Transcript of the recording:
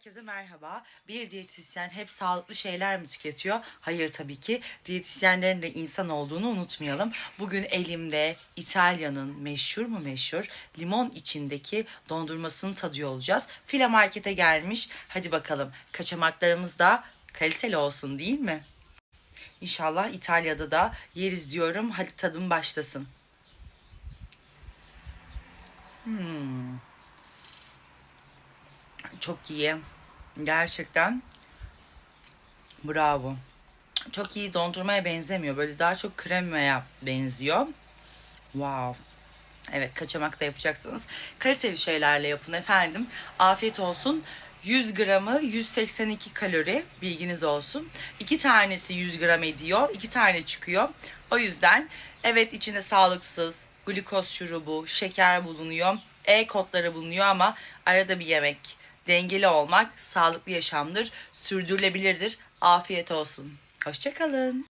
Herkese merhaba. Bir diyetisyen hep sağlıklı şeyler mi tüketiyor? Hayır tabii ki. Diyetisyenlerin de insan olduğunu unutmayalım. Bugün elimde İtalya'nın meşhur mu meşhur limon içindeki dondurmasını tadıyor olacağız. Fila markete gelmiş. Hadi bakalım kaçamaklarımız da kaliteli olsun değil mi? İnşallah İtalya'da da yeriz diyorum. Hadi tadım başlasın. Çok iyi. Gerçekten bravo. Çok iyi dondurmaya benzemiyor. Böyle daha çok kremaya benziyor. Wow. Evet kaçamak da yapacaksınız. Kaliteli şeylerle yapın efendim. Afiyet olsun. 100 gramı 182 kalori bilginiz olsun. İki tanesi 100 gram ediyor. iki tane çıkıyor. O yüzden evet içinde sağlıksız glikoz şurubu, şeker bulunuyor. E kodları bulunuyor ama arada bir yemek. Dengeli olmak sağlıklı yaşamdır. Sürdürülebilirdir. Afiyet olsun. Hoşçakalın.